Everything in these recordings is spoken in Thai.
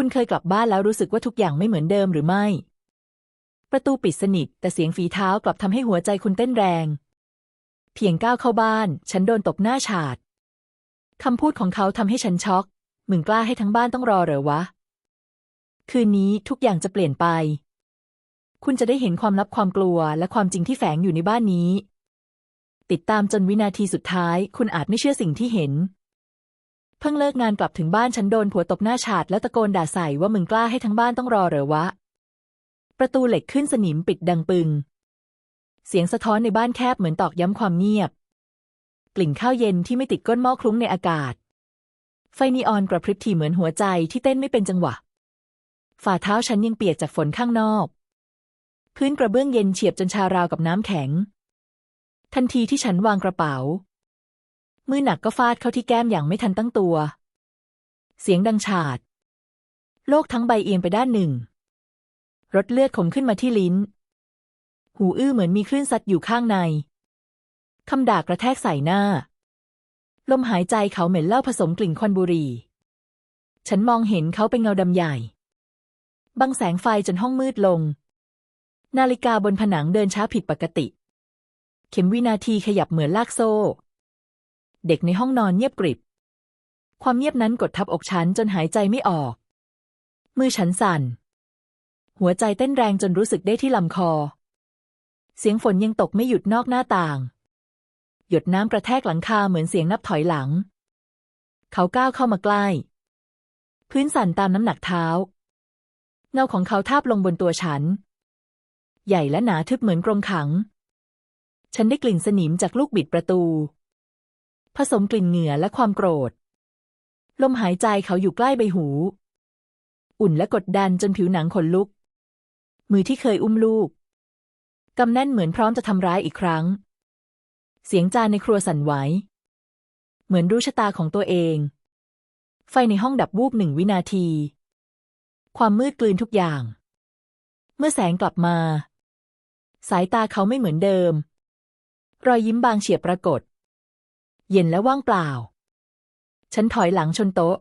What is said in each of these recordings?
คุณเคยกลับบ้านแล้วรู้สึกว่าทุกอย่างไม่เหมือนเดิมหรือไม่ ประตูปิดสนิท แต่เสียงฝีเท้ากลับทำให้หัวใจคุณเต้นแรง เพียงก้าวเข้าบ้าน ฉันโดนตบหน้าฉาดคำพูดของเขาทำให้ฉันช็อก มึงกล้าให้ทั้งบ้านต้องรอเหรอวะ คืนนี้ทุกอย่างจะเปลี่ยนไป คุณจะได้เห็นความลับความกลัวและความจริงที่แฝงอยู่ในบ้านนี้ ติดตามจนวินาทีสุดท้าย คุณอาจไม่เชื่อสิ่งที่เห็น เพิ่งเลิกงานกลับถึงบ้านฉันโดนผัวตบหน้าฉาดแล้วตะโกนด่าใส่ว่ามึงกล้าให้ทั้งบ้านต้องรอเหรอวะ ประตูเหล็กขึ้นสนิมปิดดังปึง เสียงสะท้อนในบ้านแคบเหมือนตอกย้ำความเงียบ กลิ่นข้าวเย็นที่ไม่ติดก้นหม้อคลุ้งในอากาศ ไฟนีออนกระพริบถี่เหมือนหัวใจที่เต้นไม่เป็นจังหวะ ฝ่าเท้าฉันยังเปียกจากฝนข้างนอก พื้นกระเบื้องเย็นเฉียบจนชาราวกับน้ำแข็ง ทันทีที่ฉันวางกระเป๋า มือหนักก็ฟาดเข้าที่แก้มอย่างไม่ทันตั้งตัว เสียงดังฉาด โลกทั้งใบเอียงไปด้านหนึ่งรถเลือดขมขึ้นมาที่ลิ้น หูอื้อเหมือนมีคลื่นซัดอยู่ข้างใน คำด่ากระแทกใส่หน้า ลมหายใจเขาเหม็นเล้าผสมกลิ่นควันบุหรี่ ฉันมองเห็นเขาเป็นเงาดำใหญ่ บังแสงไฟจนห้องมืดลง นาฬิกาบนผนังเดินช้าผิดปกติ เข็มวินาทีขยับเหมือนลากโซ่ เด็กในห้องนอนเงียบกริบ ความเงียบนั้นกดทับอกฉันจนหายใจไม่ออก มือฉันสั่น หัวใจเต้นแรงจนรู้สึกได้ที่ลำคอ เสียงฝนยังตกไม่หยุดนอกหน้าต่าง หยดน้ำกระแทกหลังคาเหมือนเสียงนับถอยหลัง เขาก้าวเข้ามาใกล้ พื้นสั่นตามน้ำหนักเท้า เงาของเขาทาบลงบนตัวฉัน ใหญ่และหนาทึบเหมือนกรงขัง ฉันได้กลิ่นสนิมจากลูกบิดประตู ผสมกลิ่นเหงื่อและความโกรธ ลมหายใจเขาอยู่ใกล้ใบหู อุ่นและกดดันจนผิวหนังขนลุก มือที่เคยอุ้มลูกกำแน่นเหมือนพร้อมจะทำร้ายอีกครั้ง เสียงจานในครัวสั่นไหว เหมือนรู้ชะตาของตัวเอง ไฟในห้องดับวูบหนึ่งวินาที ความมืดกลืนทุกอย่าง เมื่อแสงกลับมา สายตาเขาไม่เหมือนเดิม รอยยิ้มบางเฉียบปรากฏ เย็นและว่างเปล่า ฉันถอยหลังชนโต๊ะ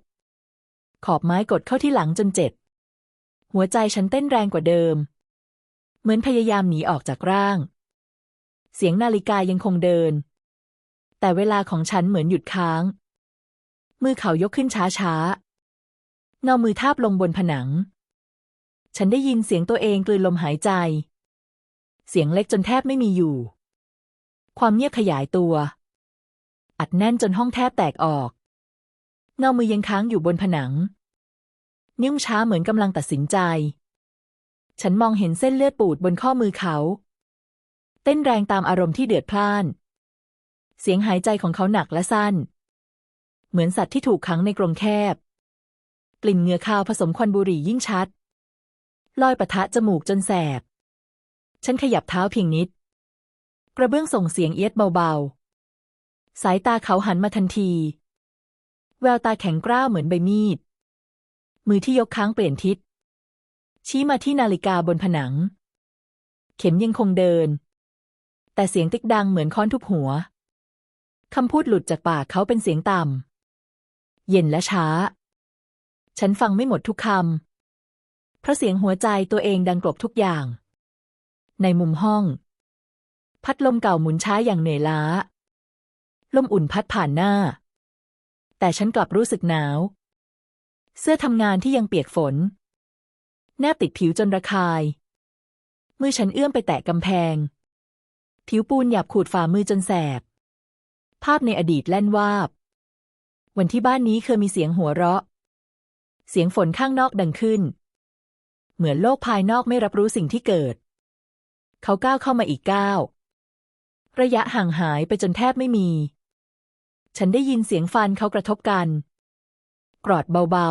ขอบไม้กดเข้าที่หลังจนเจ็บ หัวใจฉันเต้นแรงกว่าเดิม เหมือนพยายามหนีออกจากร่าง เสียงนาฬิกายังคงเดิน แต่เวลาของฉันเหมือนหยุดค้าง มือเขายกขึ้นช้าๆเงามือทาบลงบนผนัง ฉันได้ยินเสียงตัวเองกลืนลมหายใจ เสียงเล็กจนแทบไม่มีอยู่ ความเงียบขยายตัว อัดแน่นจนห้องแทบแตกออก เงามือยังค้างอยู่บนผนัง นิ้วช้าเหมือนกำลังตัดสินใจ ฉันมองเห็นเส้นเลือดปูดบนข้อมือเขา เต้นแรงตามอารมณ์ที่เดือดพล่าน เสียงหายใจของเขาหนักและสั้น เหมือนสัตว์ที่ถูกขังในกรงแคบ กลิ่นเหงื่อคาวผสมควันบุหรี่ยิ่งชัด ลอยปะทะจมูกจนแสบ ฉันขยับเท้าเพียงนิด กระเบื้องส่งเสียงเอียดเบาๆ สายตาเขาหันมาทันที แววตาแข็งกร้าวเหมือนใบมีด มือที่ยกค้างเปลี่ยนทิศ ชี้มาที่นาฬิกาบนผนัง เข็มยังคงเดิน แต่เสียงติ๊กดังเหมือนค้อนทุบหัวคำพูดหลุดจากปากเขาเป็นเสียงต่ำเย็นและช้า ฉันฟังไม่หมดทุกคำเพราะเสียงหัวใจตัวเองดังกลบทุกอย่าง ในมุมห้อง พัดลมเก่าหมุนช้าอย่างเหนื่อยล้า ลมอุ่นพัดผ่านหน้า แต่ฉันกลับรู้สึกหนาว เสื้อทำงานที่ยังเปียกฝน แนบติดผิวจนระคาย มือฉันเอื้อมไปแตะกำแพง ผิวปูนหยาบขูดฝ่ามือจนแสบ ภาพในอดีตแล่นวาบ วันที่บ้านนี้เคยมีเสียงหัวเราะ เสียงฝนข้างนอกดังขึ้น เหมือนโลกภายนอกไม่รับรู้สิ่งที่เกิด เขาก้าวเข้ามาอีกก้าวระยะห่างหายไปจนแทบไม่มี ฉันได้ยินเสียงฟันเขากระทบกัน กรอดเบา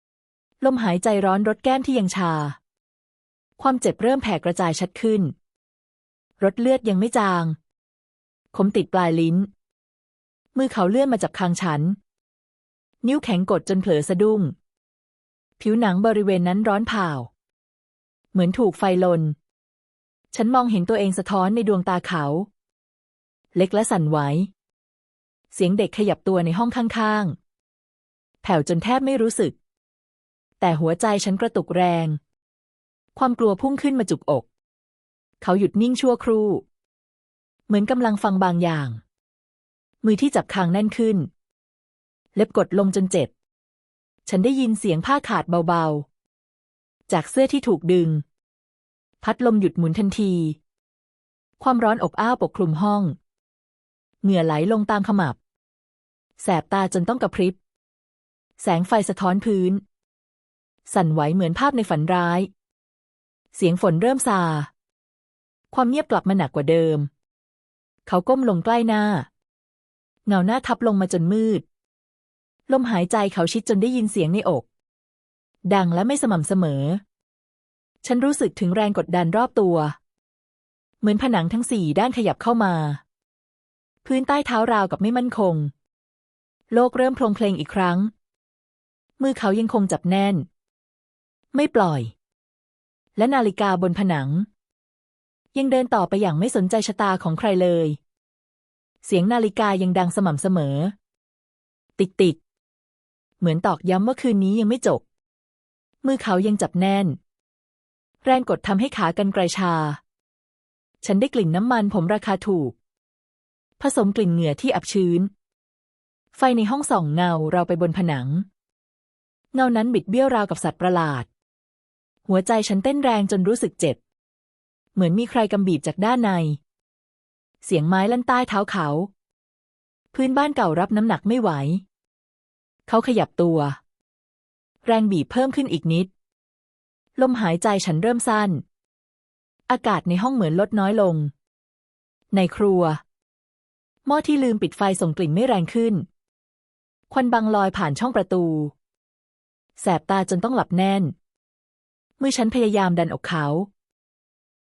ๆ ลมหายใจร้อนรดแก้มที่ยังชา ความเจ็บเริ่มแผ่กระจายชัดขึ้นรถเลือดยังไม่จางขมติดปลายลิ้น มือเขาเลื่อนมาจับคางฉัน นิ้วแข็งกดจนเผลอสะดุ้ง ผิวหนังบริเวณนั้นร้อนเผาเหมือนถูกไฟลน ฉันมองเห็นตัวเองสะท้อนในดวงตาเขา เล็กและสั่นไหว เสียงเด็กขยับตัวในห้องข้างๆ แผ่วจนแทบไม่รู้สึก แต่หัวใจฉันกระตุกแรง ความกลัวพุ่งขึ้นมาจุกอก เขาหยุดนิ่งชั่วครู่ เหมือนกำลังฟังบางอย่าง มือที่จับคางแน่นขึ้น เล็บกดลงจนเจ็บ ฉันได้ยินเสียงผ้าขาดเบาๆ จากเสื้อที่ถูกดึง พัดลมหยุดหมุนทันที ความร้อนอบอ้าวปกคลุมห้องเหงื่อไหลลงตามขมับ แสบตาจนต้องกระพริบ แสงไฟสะท้อนพื้น สั่นไหวเหมือนภาพในฝันร้าย เสียงฝนเริ่มซา ความเงียบกลับมาหนักกว่าเดิม เขาก้มลงใกล้หน้า เงาหน้าทับลงมาจนมืด ลมหายใจเขาชิดจนได้ยินเสียงในอก ดังและไม่สม่ำเสมอ ฉันรู้สึกถึงแรงกดดันรอบตัว เหมือนผนังทั้งสี่ด้านขยับเข้ามา พื้นใต้เท้าราวกับไม่มั่นคง โลกเริ่มพลงเพลงอีกครั้ง มือเขายังคงจับแน่น ไม่ปล่อย และนาฬิกาบนผนัง ยังเดินต่อไปอย่างไม่สนใจชะตาของใครเลย เสียงนาฬิกายังดังสม่ำเสมอ ติกติกเหมือนตอกย้ำว่าคืนนี้ยังไม่จบ มือเขายังจับแน่น แรงกดทำให้ขากันไกรชา ฉันได้กลิ่นน้ำมันผมราคาถูก ผสมกลิ่นเหงื่อที่อับชื้น ไฟในห้องส่องเงาเราไปบนผนัง เงานั้นบิดเบี้ยวราวกับสัตว์ประหลาด หัวใจฉันเต้นแรงจนรู้สึกเจ็บ เหมือนมีใครกำบีบจากด้านใน เสียงไม้ลั่นใต้เท้าเขา พื้นบ้านเก่ารับน้ำหนักไม่ไหว เขาขยับตัว แรงบีบเพิ่มขึ้นอีกนิด ลมหายใจฉันเริ่มสั้น อากาศในห้องเหมือนลดน้อยลง ในครัวหม้อที่ลืมปิดไฟส่งกลิ่นไม่แรงขึ้น ควันบังลอยผ่านช่องประตู แสบตาจนต้องหลับแน่นมือฉันพยายามดันอกเขา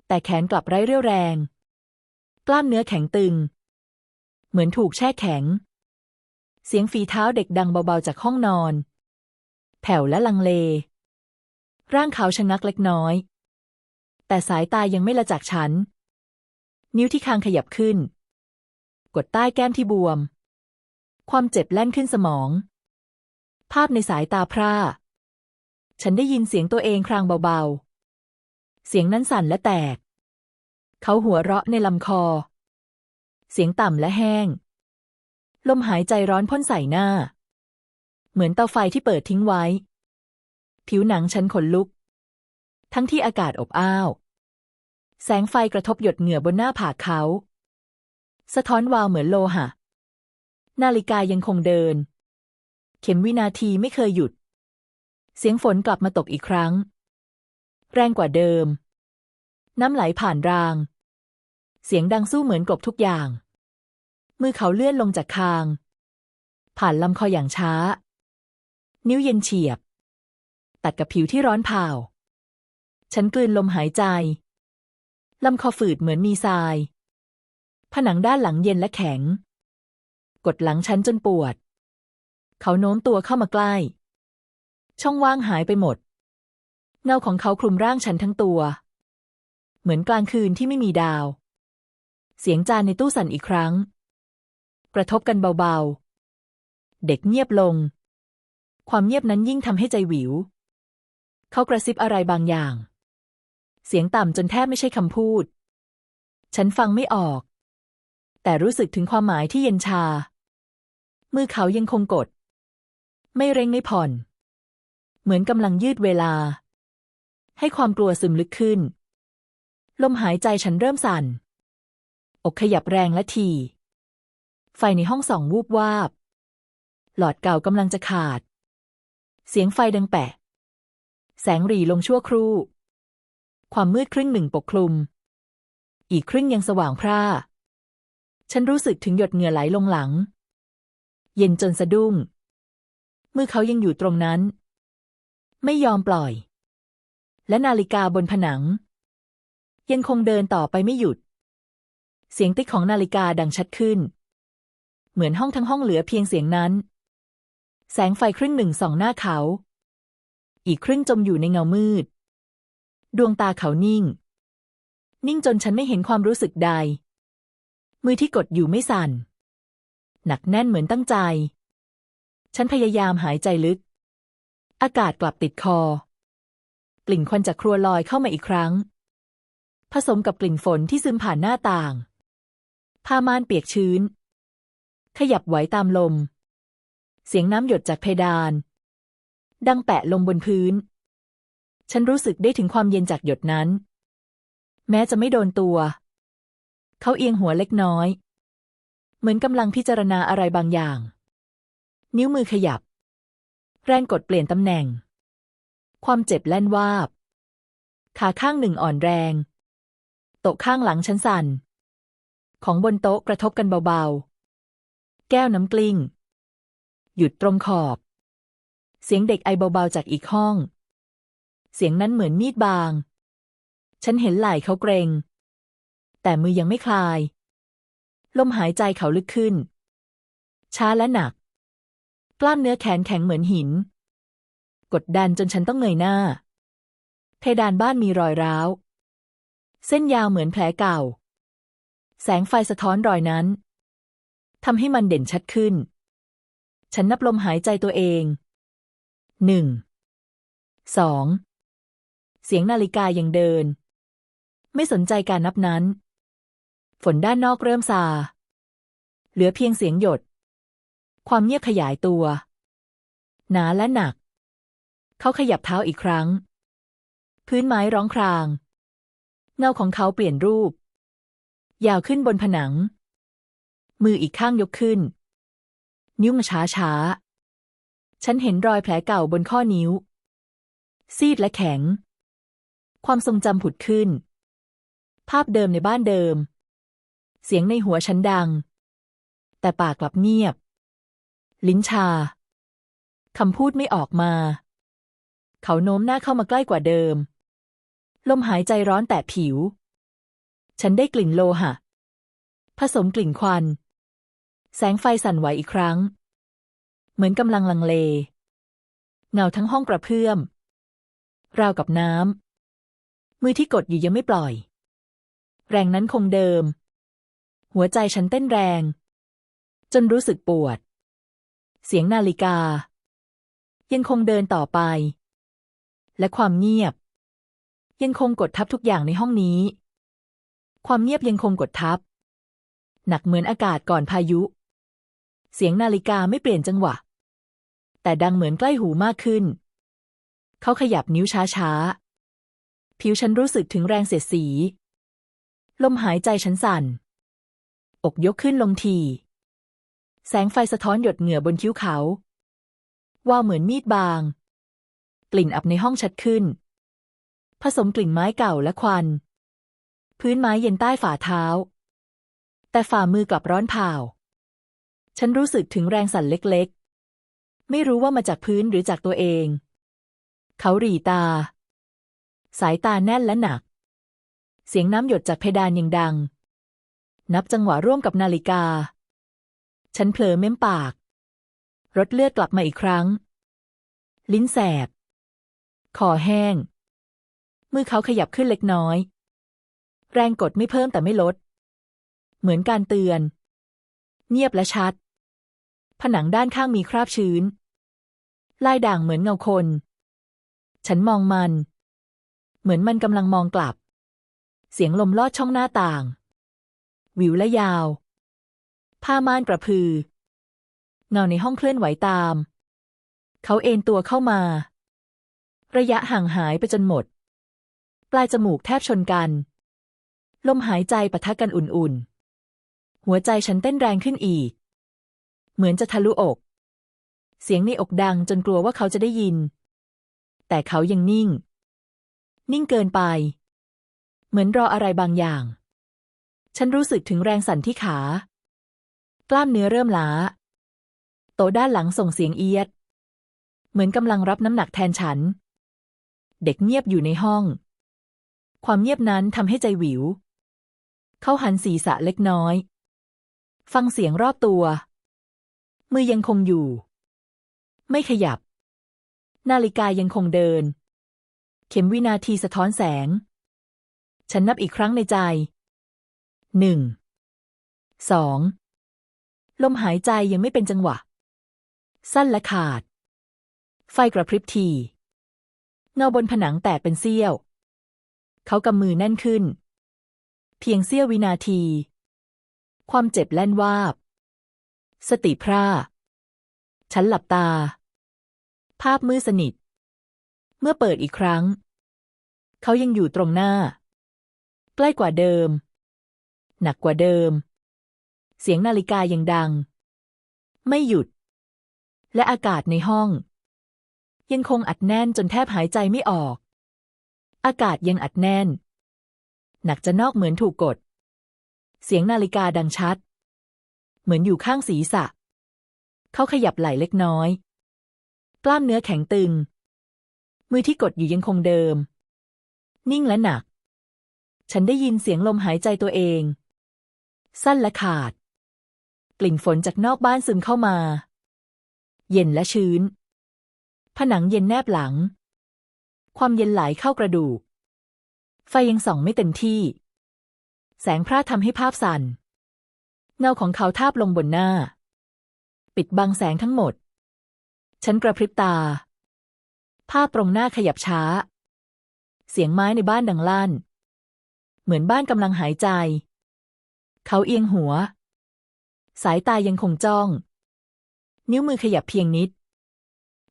แต่แขนกลับไร้เรี่ยวแรง กล้ามเนื้อแข็งตึง เหมือนถูกแช่แข็ง เสียงฝีเท้าเด็กดังเบาๆจากห้องนอน แผ่วและลังเล ร่างเขาชะงักเล็กน้อย แต่สายตายังไม่ละจากฉัน นิ้วที่คางขยับขึ้น กดใต้แก้มที่บวม ความเจ็บแล่นขึ้นสมอง ภาพในสายตาพร่า ฉันได้ยินเสียงตัวเองครางเบาๆ เสียงนั้นสั่นและแตก เขาหัวเราะในลำคอ เสียงต่ำและแห้ง ลมหายใจร้อนพ่นใส่หน้า เหมือนเตาไฟที่เปิดทิ้งไว้ ผิวหนังฉันขนลุก ทั้งที่อากาศอบอ้าว แสงไฟกระทบหยดเหงื่อบนหน้าผากเขา สะท้อนวาวเหมือนโลหะ นาฬิกายังคงเดิน เข็มวินาทีไม่เคยหยุด เสียงฝนกลับมาตกอีกครั้ง แรงกว่าเดิม น้ำไหลผ่านราง เสียงดังสู้เหมือนกลบทุกอย่าง มือเขาเลื่อนลงจากคาง ผ่านลำคออย่างช้า นิ้วเย็นเฉียบ ตัดกับผิวที่ร้อนเผาฉันกลืนลมหายใจ ลำคอฝืดเหมือนมีทราย ผนังด้านหลังเย็นและแข็ง ดหลังฉันจนปวด เขาโน้มตัวเข้ามาใกล้ ช่องว่างหายไปหมด เงาของเขาคลุมร่างฉันทั้งตัว เหมือนกลางคืนที่ไม่มีดาว เสียงจานในตู้สั่นอีกครั้ง กระทบกันเบาๆ เด็กเงียบลง ความเงียบนั้นยิ่งทำให้ใจหวิว เขากระซิบอะไรบางอย่าง เสียงต่ำจนแทบไม่ใช่คำพูด ฉันฟังไม่ออกแต่รู้สึกถึงความหมายที่เย็นชา มือเขายังคงกด ไม่เร่งไม่ผ่อน เหมือนกำลังยืดเวลา ให้ความกลัวซึมลึกขึ้น ลมหายใจฉันเริ่มสั่น อกขยับแรงและที ไฟในห้องส่องวูบวาบ หลอดเก่ากำลังจะขาด เสียงไฟดังแปะ แสงหรี่ลงชั่วครู่ ความมืดครึ่งหนึ่งปกคลุม อีกครึ่งยังสว่างพร่าฉันรู้สึกถึงหยดเหงื่อไหลลงหลัง เย็นจนสะดุ้งมือเขายังอยู่ตรงนั้น ไม่ยอมปล่อย และนาฬิกาบนผนัง ยังคงเดินต่อไปไม่หยุด เสียงติ๊กของนาฬิกาดังชัดขึ้น เหมือนห้องทั้งห้องเหลือเพียงเสียงนั้น แสงไฟครึ่งหนึ่งส่องหน้าเขา อีกครึ่งจมอยู่ในเงามืด ดวงตาเขานิ่ง นิ่งจนฉันไม่เห็นความรู้สึกใด มือที่กดอยู่ไม่สั่น หนักแน่นเหมือนตั้งใจ ฉันพยายามหายใจลึก อากาศกลับติดคอ กลิ่นควันจากครัวลอยเข้ามาอีกครั้ง ผสมกับกลิ่นฝนที่ซึมผ่านหน้าต่างผ้าม่านเปียกชื้น ขยับไหวตามลม เสียงน้ำหยดจากเพดาน ดังแปะลงบนพื้น ฉันรู้สึกได้ถึงความเย็นจากหยดนั้น แม้จะไม่โดนตัว เขาเอียงหัวเล็กน้อย เหมือนกำลังพิจารณาอะไรบางอย่าง นิ้วมือขยับ แรงกดเปลี่ยนตำแหน่ง ความเจ็บแล่นวาบ ขาข้างหนึ่งอ่อนแรง โต๊ะข้างหลังฉันสั่น ของบนโต๊ะกระทบกันเบาๆ แก้วน้ำกลิ้ง หยุดตรงขอบ เสียงเด็กไอเบาๆจากอีกห้อง เสียงนั้นเหมือนมีดบาง ฉันเห็นไหล่เขาเกรง แต่มือยังไม่คลาย ลมหายใจเขาลึกขึ้น ช้าและหนัก กล้ามเนื้อแขนแข็งเหมือนหิน กดดันจนฉันต้องเงยหน้า เพดานบ้านมีรอยร้าว เส้นยาวเหมือนแผลเก่า แสงไฟสะท้อนรอยนั้นทำให้มันเด่นชัดขึ้น ฉันนับลมหายใจตัวเอง หนึ่ง สอง เสียงนาฬิกายังเดิน ไม่สนใจการนับนั้น ฝนด้านนอกเริ่มซา เหลือเพียงเสียงหยด ความเงียบขยายตัว หนาและหนัก เขาขยับเท้าอีกครั้ง พื้นไม้ร้องคราง เงาของเขาเปลี่ยนรูป ยาวขึ้นบนผนัง มืออีกข้างยกขึ้น นิ้วมาช้าช้า ฉันเห็นรอยแผลเก่าบนข้อนิ้ว ซีดและแข็ง ความทรงจำผุดขึ้น ภาพเดิมในบ้านเดิม เสียงในหัวฉันดัง แต่ปากกลับเงียบ ลิ้นชาคำพูดไม่ออกมา เขาโน้มหน้าเข้ามาใกล้กว่าเดิม ลมหายใจร้อนแต่ผิว ฉันได้กลิ่นโลหะ ผสมกลิ่นควัน แสงไฟสั่นไหวอีกครั้ง เหมือนกำลังลังเล เงาทั้งห้องกระเพื่อม ราวกับน้ำมือที่กดอยู่ยังไม่ปล่อย แรงนั้นคงเดิม หัวใจฉันเต้นแรง จนรู้สึกปวด เสียงนาฬิกา ยังคงเดินต่อไป และความเงียบ ยังคงกดทับทุกอย่างในห้องนี้ ความเงียบยังคงกดทับ หนักเหมือนอากาศก่อนพายุ เสียงนาฬิกาไม่เปลี่ยนจังหวะ แต่ดังเหมือนใกล้หูมากขึ้น เขาขยับนิ้วช้าๆ ผิวฉันรู้สึกถึงแรงเสียดสี ลมหายใจฉันสั่น อกยกขึ้นลงที แสงไฟสะท้อนหยดเหงื่อบนคิ้วเขา ว่าเหมือนมีดบาง กลิ่นอับในห้องชัดขึ้น ผสมกลิ่นไม้เก่าและควัน พื้นไม้เย็นใต้ฝ่าเท้า แต่ฝ่ามือกลับร้อนเผาฉันรู้สึกถึงแรงสั่นเล็กๆ ไม่รู้ว่ามาจากพื้นหรือจากตัวเอง เขาหรีตา สายตาแน่นและหนัก เสียงน้ำหยดจากเพดานยังดัง นับจังหวะร่วมกับนาฬิกา ฉันเผลอเม้มปาก รถเลือดกลับมาอีกครั้ง ลิ้นแสบ คอแห้ง มือเขาขยับขึ้นเล็กน้อย แรงกดไม่เพิ่มแต่ไม่ลด เหมือนการเตือน เงียบและชัด ผนังด้านข้างมีคราบชื้น ลายด่างเหมือนเงาคน ฉันมองมัน เหมือนมันกำลังมองกลับ เสียงลมลอดช่องหน้าต่าง วิวและยาว ผ้าม่านกระพือ เงาในห้องเคลื่อนไหวตาม เขาเอนตัวเข้ามา ระยะห่างหายไปจนหมด ปลายจมูกแทบชนกัน ลมหายใจปะทะกันอุ่นๆ หัวใจฉันเต้นแรงขึ้นอีก เหมือนจะทะลุอก เสียงในอกดังจนกลัวว่าเขาจะได้ยิน แต่เขายังนิ่ง นิ่งเกินไป เหมือนรออะไรบางอย่าง ฉันรู้สึกถึงแรงสั่นที่ขา กล้ามเนื้อเริ่มล้า โตด้านหลังส่งเสียงเอียด เหมือนกำลังรับน้ำหนักแทนฉัน เด็กเงียบอยู่ในห้อง ความเงียบนั้นทำให้ใจหวิว เขาหันศีรษะเล็กน้อย ฟังเสียงรอบตัว มือยังคงอยู่ ไม่ขยับ นาฬิกายังคงเดิน เข็มวินาทีสะท้อนแสง ฉันนับอีกครั้งในใจ หนึ่งสองลมหายใจยังไม่เป็นจังหวะ สั้นและขาด ไฟกระพริบทีเงาบนผนังแตกเป็นเสี้ยว เขากำมือแน่นขึ้น เพียงเสี้ยววินาที ความเจ็บแล่นวาบ สติพร่าฉันหลับตา ภาพมืดสนิท เมื่อเปิดอีกครั้ง เขายังอยู่ตรงหน้า ใกล้กว่าเดิม หนักกว่าเดิม เสียงนาฬิกายังดัง ไม่หยุด และอากาศในห้อง ยังคงอัดแน่นจนแทบหายใจไม่ออก อากาศยังอัดแน่น หนักจะนอกเหมือนถูกกด เสียงนาฬิกาดังชัด เหมือนอยู่ข้างศีรษะ เขาขยับไหล่เล็กน้อย กล้ามเนื้อแข็งตึง มือที่กดอยู่ยังคงเดิม นิ่งและหนักฉันได้ยินเสียงลมหายใจตัวเอง สั้นและขาด กลิ่นฝนจากนอกบ้านซึมเข้ามา เย็นและชื้น ผนังเย็นแนบหลัง ความเย็นไหลเข้ากระดูก ไฟยังส่องไม่เต็มที่ แสงพระทำให้ภาพสั่น เงาของเขาทาบลงบนหน้า ปิดบังแสงทั้งหมด ฉันกระพริบตา ภาพตรงหน้าขยับช้า เสียงไม้ในบ้านดังลั่น เหมือนบ้านกำลังหายใจ เขาเอียงหัว สายตายังคงจ้อง นิ้วมือขยับเพียงนิด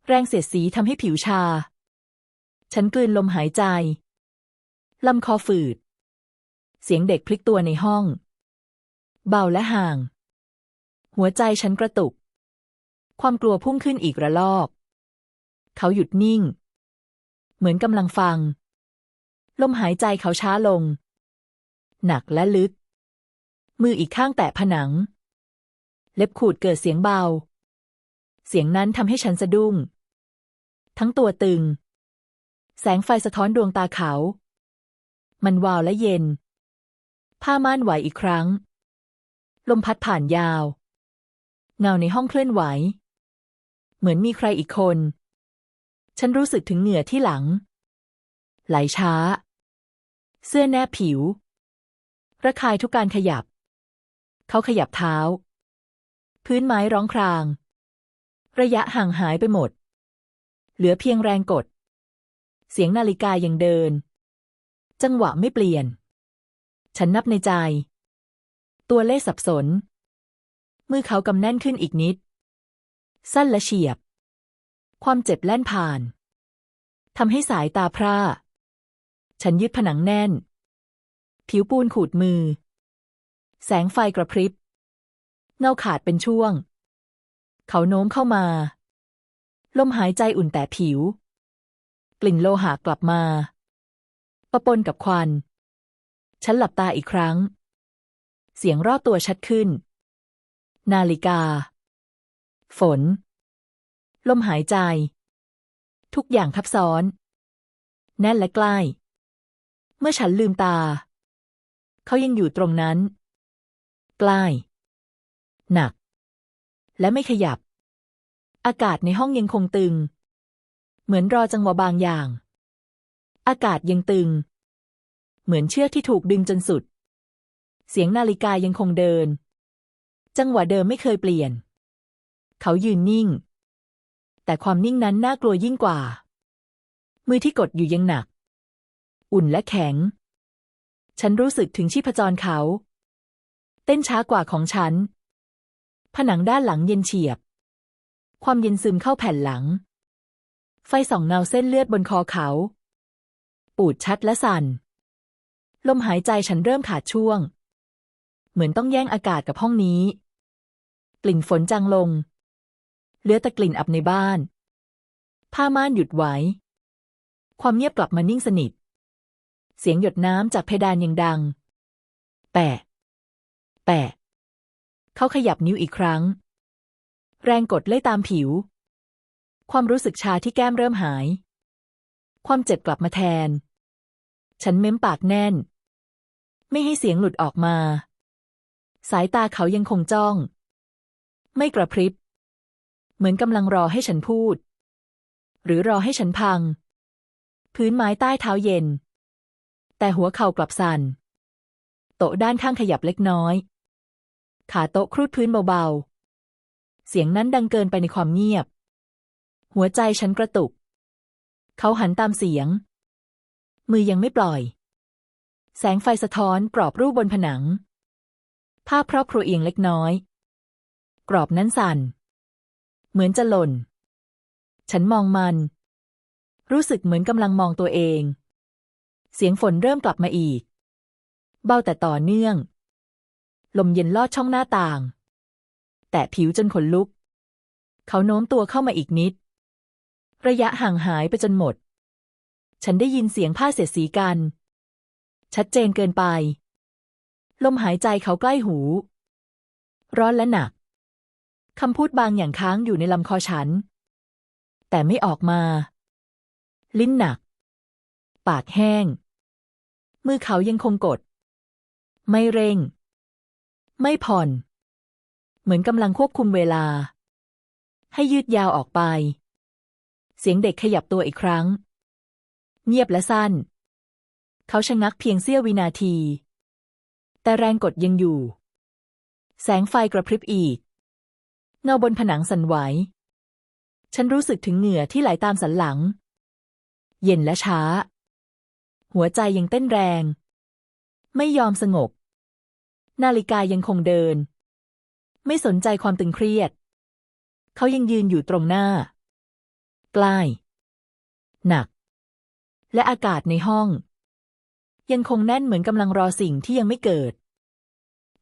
แรงเสียดสีทำให้ผิวชา ฉันกลืนลมหายใจ ลำคอฝืด เสียงเด็กพลิกตัวในห้อง เบาและห่าง หัวใจฉันกระตุก ความกลัวพุ่งขึ้นอีกระลอก เขาหยุดนิ่ง เหมือนกำลังฟัง ลมหายใจเขาช้าลง หนักและลึก มืออีกข้างแตะผนัง เล็บขูดเกิดเสียงเบา เสียงนั้นทำให้ฉันสะดุ้ง ทั้งตัวตึง แสงไฟสะท้อนดวงตาเขา มันวาวและเย็น ผ้าม่านไหวอีกครั้ง ลมพัดผ่านยาว เงาในห้องเคลื่อนไหว เหมือนมีใครอีกคน ฉันรู้สึกถึงเหงื่อที่หลัง ไหลช้า เสื้อแนบผิวระคายทุกการขยับ เขาขยับเท้า พื้นไม้ร้องคราง ระยะห่างหายไปหมด เหลือเพียงแรงกด เสียงนาฬิกายังเดิน จังหวะไม่เปลี่ยน ฉันนับในใจ ตัวเลขสับสน มือเขากำแน่นขึ้นอีกนิด สั้นและเฉียบ ความเจ็บแล่นผ่านทำให้สายตาพร่า ฉันยึดผนังแน่น ผิวปูนขูดมือ แสงไฟกระพริบ เงาขาดเป็นช่วง เขาโน้มเข้ามา ลมหายใจอุ่นแต่ผิว กลิ่นโลหะกลับมา ประปนกับควัน ฉันหลับตาอีกครั้ง เสียงรอบตัวชัดขึ้น นาฬิกา ฝน ลมหายใจ ทุกอย่างทับซ้อน แน่นและใกล้ เมื่อฉันลืมตา เขายังอยู่ตรงนั้น กล้หนัก และไม่ขยับ อากาศในห้องยังคงตึง เหมือนรอจังหวะบางอย่าง อากาศยังตึง เหมือนเชือกที่ถูกดึงจนสุด เสียงนาฬิกายังคงเดิน จังหวะเดิมไม่เคยเปลี่ยน เขายืนนิ่ง แต่ความนิ่งนั้นน่ากลัวยิ่งกว่า มือที่กดอยู่ยังหนัก อุ่นและแข็ง ฉันรู้สึกถึงชีพจรเขา เต้นช้ากว่าของฉัน ผนังด้านหลังเย็นเฉียบ ความเย็นซึมเข้าแผ่นหลัง ไฟส่องเงาเส้นเลือดบนคอเขา ปูดชัดและสั่น ลมหายใจฉันเริ่มขาดช่วง เหมือนต้องแย่งอากาศกับห้องนี้ กลิ่นฝนจางลง เหลือแต่กลิ่นอับในบ้าน ผ้าม่านหยุดไว้ ความเงียบกลับมานิ่งสนิท เสียงหยดน้ำจากเพดานยังดัง แปะ แปะเขาขยับนิ้วอีกครั้ง แรงกดเล่ยตามผิว ความรู้สึกชาที่แก้มเริ่มหาย ความเจ็บกลับมาแทน ฉันเม้มปากแน่น ไม่ให้เสียงหลุดออกมา สายตาเขายังคงจ้อง ไม่กระพริบ เหมือนกำลังรอให้ฉันพูด หรือรอให้ฉันพัง พื้นไม้ใต้เท้าเย็น แต่หัวเข่ากลับสั่นโต๊ะด้านข้างขยับเล็กน้อย ขาโต๊ะครูดพื้นเบาๆ เสียงนั้นดังเกินไปในความเงียบ หัวใจฉันกระตุก เขาหันตามเสียง มือยังไม่ปล่อย แสงไฟสะท้อนกรอบรูปบนผนัง ภาพครอบครัวเอียงเล็กน้อย กรอบนั้นสั่น เหมือนจะหล่น ฉันมองมัน รู้สึกเหมือนกำลังมองตัวเอง เสียงฝนเริ่มกลับมาอีก เบาแต่ต่อเนื่อง ลมเย็นลอดช่องหน้าต่าง แตะผิวจนขนลุก เขาโน้มตัวเข้ามาอีกนิด ระยะห่างหายไปจนหมด ฉันได้ยินเสียงผ้าเสียดสีกัน ชัดเจนเกินไป ลมหายใจเขาใกล้หู ร้อนและหนักคำพูดบางอย่างค้างอยู่ในลำคอฉัน แต่ไม่ออกมา ลิ้นหนัก ปากแห้ง มือเขายังคงกด ไม่เร่ง ไม่ผ่อน เหมือนกำลังควบคุมเวลา ให้ยืดยาวออกไป เสียงเด็กขยับตัวอีกครั้ง เงียบและสั้น เขาชะงักเพียงเสี้ยววินาที แต่แรงกดยังอยู่ แสงไฟกระพริบอีก เงาบนผนังสั่นไหว ฉันรู้สึกถึงเหงื่อที่ไหลตามสันหลัง เย็นและช้า หัวใจยังเต้นแรง ไม่ยอมสงบ นาฬิกายังคงเดิน ไม่สนใจความตึงเครียด เขายังยืนอยู่ตรงหน้า ใกล้ หนัก และอากาศในห้อง ยังคงแน่นเหมือนกำลังรอสิ่งที่ยังไม่เกิด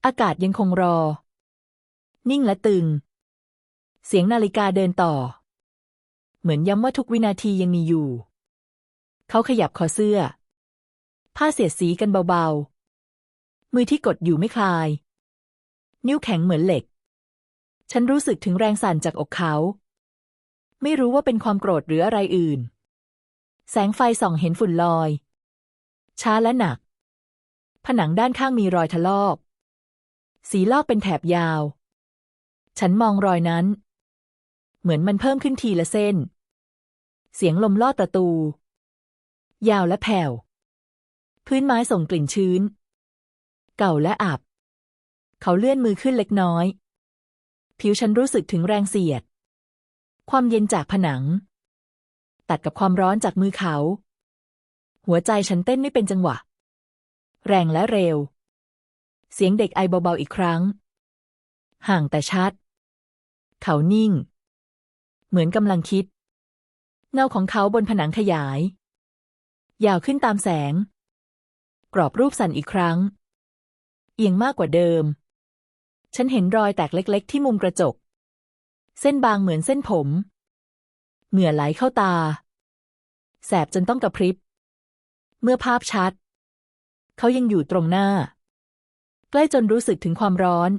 อากาศยังคงรอ นิ่งและตึง เสียงนาฬิกาเดินต่อ เหมือนย้ำว่าทุกวินาทียังมีอยู่ เขาขยับคอเสื้อ ผ้าเสียดสีกันเบาๆ มือที่กดอยู่ไม่คลาย นิ้วแข็งเหมือนเหล็ก ฉันรู้สึกถึงแรงสั่นจากอกเขา ไม่รู้ว่าเป็นความโกรธหรืออะไรอื่น แสงไฟส่องเห็นฝุ่นลอย ช้าและหนัก ผนังด้านข้างมีรอยถลอก สีลอกเป็นแถบยาว ฉันมองรอยนั้น เหมือนมันเพิ่มขึ้นทีละเส้น เสียงลมลอดประตู ยาวและแผ่วพื้นไม้ส่งกลิ่นชื้น เก่าและอับ เขาเลื่อนมือขึ้นเล็กน้อย ผิวฉันรู้สึกถึงแรงเสียด ความเย็นจากผนัง ตัดกับความร้อนจากมือเขา หัวใจฉันเต้นไม่เป็นจังหวะ แรงและเร็ว เสียงเด็กไอเบาๆอีกครั้ง ห่างแต่ชัด เขานิ่ง เหมือนกำลังคิด เงาของเขาบนผนังขยาย ยาวขึ้นตามแสง กรอบรูปสั่นอีกครั้ง เอียงมากกว่าเดิม ฉันเห็นรอยแตกเล็กๆ ที่มุมกระจก เส้นบางเหมือนเส้นผม เหงื่อไหลเข้าตา แสบจนต้องกระพริบ เมื่อภาพชัด เขายังอยู่ตรงหน้า ใกล้จนรู้สึกถึงความร้อน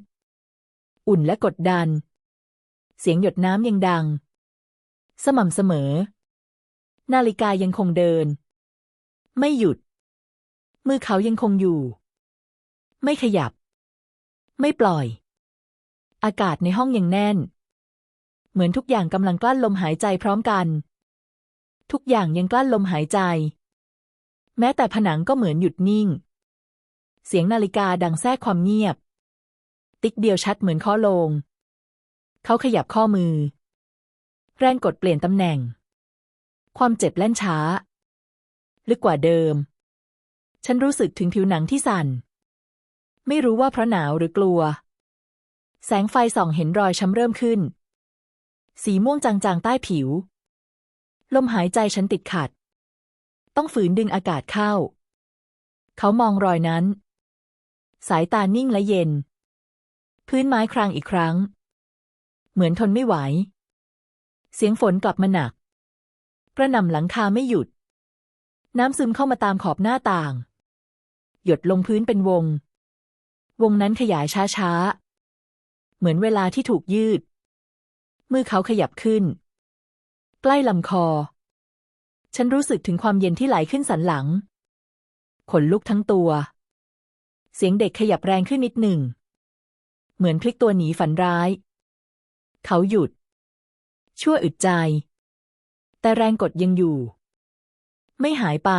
อุ่นและกดดัน เสียงหยดน้ำยังดัง สม่ำเสมอ นาฬิกายังคงเดิน ไม่หยุดมือเขายังคงอยู่ ไม่ขยับ ไม่ปล่อย อากาศในห้องยังแน่น เหมือนทุกอย่างกำลังกลั้นลมหายใจพร้อมกัน ทุกอย่างยังกลั้นลมหายใจ แม้แต่ผนังก็เหมือนหยุดนิ่ง เสียงนาฬิกาดังแทรกความเงียบ ติ๊กเดียวชัดเหมือนข้อลง เขาขยับข้อมือ แรงกดเปลี่ยนตำแหน่ง ความเจ็บแล่นช้า ลึกกว่าเดิม ฉันรู้สึกถึงผิวหนังที่สั่น ไม่รู้ว่าเพราะหนาวหรือกลัว แสงไฟส่องเห็นรอยช้ำเริ่มขึ้น สีม่วงจางๆใต้ผิว ลมหายใจฉันติดขัด ต้องฝืนดึงอากาศเข้า เขามองรอยนั้น สายตานิ่งและเย็น พื้นไม้ครางอีกครั้ง เหมือนทนไม่ไหว เสียงฝนกลับมาหนัก กระหน่ำหลังคาไม่หยุด น้ำซึมเข้ามาตามขอบหน้าต่าง หยดลงพื้นเป็นวง วงนั้นขยายช้าๆ เหมือนเวลาที่ถูกยืด มือเขาขยับขึ้น ใกล้ลำคอ ฉันรู้สึกถึงความเย็นที่ไหลขึ้นสันหลัง ขนลุกทั้งตัว เสียงเด็กขยับแรงขึ้นนิดหนึ่ง เหมือนพลิกตัวหนีฝันร้าย เขาหยุด ชั่วอึดใจ แต่แรงกดยังอยู่ ไม่หายไป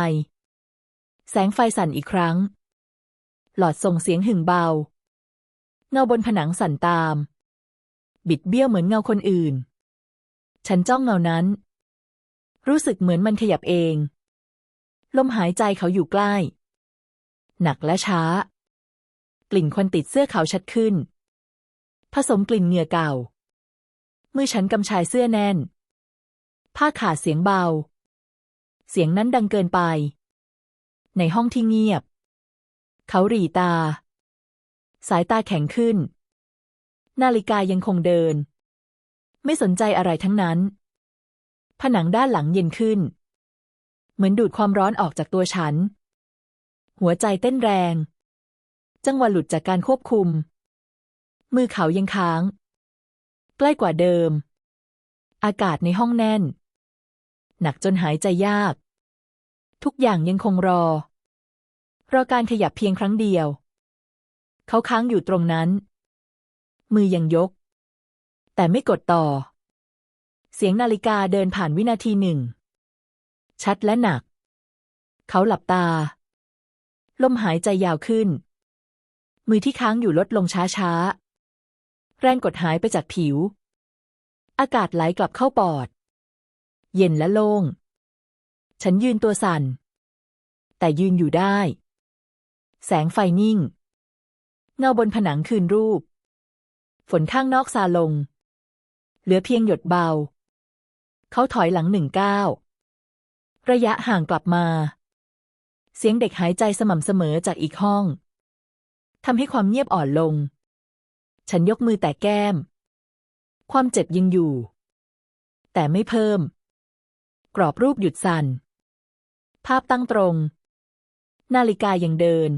แสงไฟสั่นอีกครั้ง หลอดส่งเสียงหึ่งเบา เงาบนผนังสั่นตาม บิดเบี้ยวเหมือนเงาคนอื่น ฉันจ้องเงานั้น รู้สึกเหมือนมันขยับเอง ลมหายใจเขาอยู่ใกล้ หนักและช้า กลิ่นควันติดเสื้อเขาชัดขึ้น ผสมกลิ่นเหงื่อเก่า มือฉันกำชายเสื้อแน่น ผ้าขาดเสียงเบา เสียงนั้นดังเกินไป ในห้องที่เงียบ เขาหรีตา สายตาแข็งขึ้น นาฬิกายังคงเดิน ไม่สนใจอะไรทั้งนั้น ผนังด้านหลังเย็นขึ้น เหมือนดูดความร้อนออกจากตัวฉัน หัวใจเต้นแรง จังหวะหลุดจากการควบคุม มือเขายังค้าง ใกล้กว่าเดิม อากาศในห้องแน่น หนักจนหายใจยาก ทุกอย่างยังคงรอ รอการขยับเพียงครั้งเดียว เขาค้างอยู่ตรงนั้น มือยังยก แต่ไม่กดต่อ เสียงนาฬิกาเดินผ่านวินาทีหนึ่ง ชัดและหนัก เขาหลับตา ลมหายใจยาวขึ้น มือที่ค้างอยู่ลดลงช้าๆ แรงกดหายไปจากผิว อากาศไหลกลับเข้าปอด เย็นและโล่ง ฉันยืนตัวสั่นแต่ยืนอยู่ได้ แสงไฟนิ่ง เงาบนผนังคืนรูป ฝนข้างนอกซาลง เหลือเพียงหยดเบา เขาถอยหลังหนึ่งก้าว ระยะห่างกลับมา เสียงเด็กหายใจสม่ำเสมอจากอีกห้อง ทำให้ความเงียบอ่อนลง ฉันยกมือแต่แก้ม ความเจ็บยังอยู่ แต่ไม่เพิ่ม กรอบรูปหยุดสั่นภาพตั้งตรง นาฬิกายังเดิน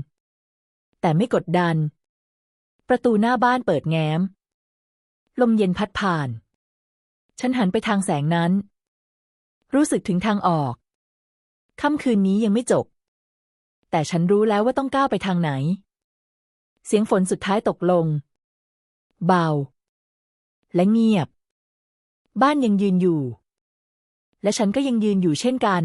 แต่ไม่กดดัน ประตูหน้าบ้านเปิดแง้ม ลมเย็นพัดผ่าน ฉันหันไปทางแสงนั้น รู้สึกถึงทางออก ค่ำคืนนี้ยังไม่จบ แต่ฉันรู้แล้วว่าต้องก้าวไปทางไหน เสียงฝนสุดท้ายตกลง เบา และเงียบ บ้านยังยืนอยู่ และฉันก็ยังยืนอยู่เช่นกัน